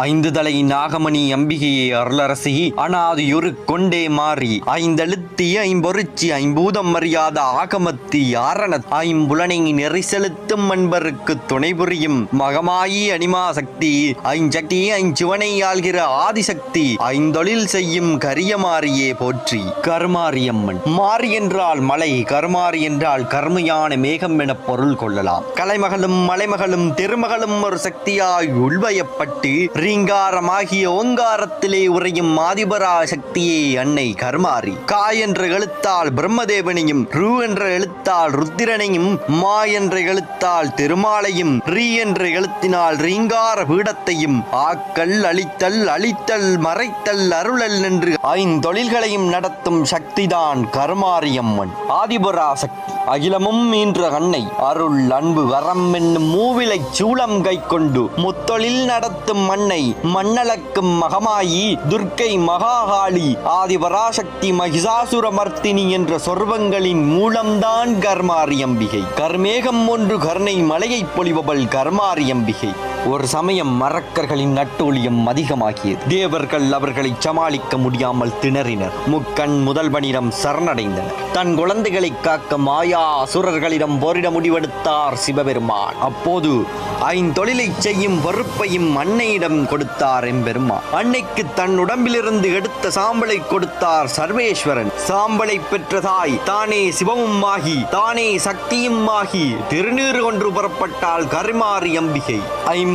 ஐந்து தலை நாகமணி அம்பிகையை அருளரசி அனாதியொரு கொண்டே மாறி ஐந்தெழுத்தி ஐம்பொருச்சி ஐம்பூதம் அறியாத ஆகமத்தி ஆரண ஐம்புலனை நெறி செலுத்தும் அன்பருக்கு துணை புரியும் மகமாயி அனிமா சக்தி ஐஞ்சட்டி ஐஞ்சுவனை ஆள்கிற ஆதிசக்தி ஐந்தொழில் செய்யும் கரியமாரியே போற்றி கருமாரியம்மன். மாறி என்றால் மலை கருமாரி என்றால் கருமையான மேகம் என பொருள் கொள்ளலாம். கலைமகளும் மலைமகளும் திருமகளும் ஒரு சக்தியாய் உள்வயப்பட்டு ரீங்காரமாகிய ஓங்காரத்திலே உறையும் ஆதிபரா சக்தியே அன்னை கருமாரி கா என்ற எழுத்தால் பிரம்மதேவனையும் ரு என்ற எழுத்தால் ருத்திரனையும் மா என்ற எழுத்தால் திருமாலையும் ரீ என்ற எழுத்தினால் ரீங்கார பீடத்தையும் ஆக்கல் அழித்தல் அழித்தல் மறைத்தல் அருளல் என்று ஐந்தொழில்களையும் நடத்தும் சக்திதான் கருமாரியம்மன் ஆதிபரா சக்தி அகிலமும் மீன்ற கண்ணை. அருள் அன்பு வரம் என்னும் மூவிலை சூளம் கை கொண்டு முத்தொழில் நடத்தும் மண்ணை மண்ணளக்கும் மகமாயி துர்க்கை மகாகாளி ஆதிபராசக்தி மகிஷாசுரமர்த்தினி என்ற சொர்வங்களின் மூலம்தான் கர்மாரியம்பிகை. கர்மேகம் ஒன்று கருணை மலையை பொழிபவள் கர்மாரியம்பிகை. ஒரு சமயம் மரக்கர்களின் நட்டோலியம் அதிகமாகியது. தேவர்கள் அவர்களை சமாளிக்க முடியாமல் திணறினர். முக்கண் முதல்வனிடம் சரணடைந்தனர். தன் குழந்தைகளை காக்க மாயா அசுரர்களிடம் போரிட முடிவெடுத்தார் சிவபெருமான். அப்போது ஐந்தொழிலை செய்யும் பொறுப்பையும் அன்னையிடம் கொடுத்தார் எம்பெருமான். அன்னைக்கு தன் உடம்பிலிருந்து எடுத்த சாம்பலை கொடுத்தார் சர்வேஸ்வரன். சாம்பலை பெற்ற தாய் தானே சிவமும் ஆகி தானே சக்தியும் ஆகி திருநீறு கொன்று புறப்பட்டால் கருமாரி அம்பிகை.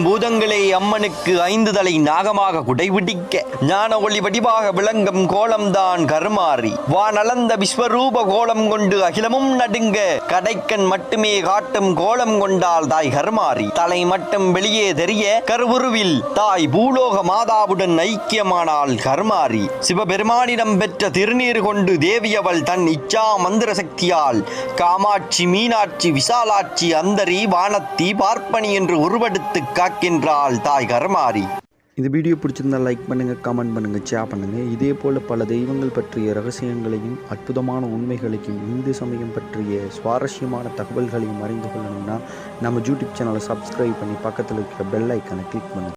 பூதங்களே அம்மனுக்கு ஐந்து தலை நாகமாக குடைபிடிக்க. ஞான ஒளி வடிவாக விளங்கும் கோலம்தான் கருமாறி. வானளந்த விஸ்வரூப கோலம் கொண்டு அகிலமும் நடுங்க. கடைக்கண் மட்டுமே காட்டும் கோலம் கொண்டால் தாய் கருமாறி. தலை மட்டும் வெளியே தெரிய கருவுருவில் தாய் பூலோக மாதாவுடன் ஐக்கியமானாள் கருமாறி. சிவபெருமானிடம் பெற்ற திருநீர் கொண்டு தேவியவள் தன் இச்சா மந்திர சக்தியால் காமாட்சி மீனாட்சி விசாலாட்சி அந்தரி வானத்தி பார்ப்பனி என்று உருவெடுத்து காக்கின்றாள் தாய் கரமாரி. இந்த வீடியோ பிடிச்சிருந்தா லைக் பண்ணுங்கள் கமெண்ட் பண்ணுங்கள் ஷேர் பண்ணுங்கள் இதே போல் பல தெய்வங்கள் பற்றிய ரகசியங்களையும் அற்புதமான உண்மைகளையும் இந்து சமயம் பற்றிய சுவாரஸ்யமான தகவல்களையும் அறிந்து கொள்ளணும்னா நம்ம யூடியூப் சேனலை சப்ஸ்கிரைப் பண்ணி பக்கத்தில் இருக்கிற பெல் ஐக்கனை கிளிக் பண்ணுங்கள்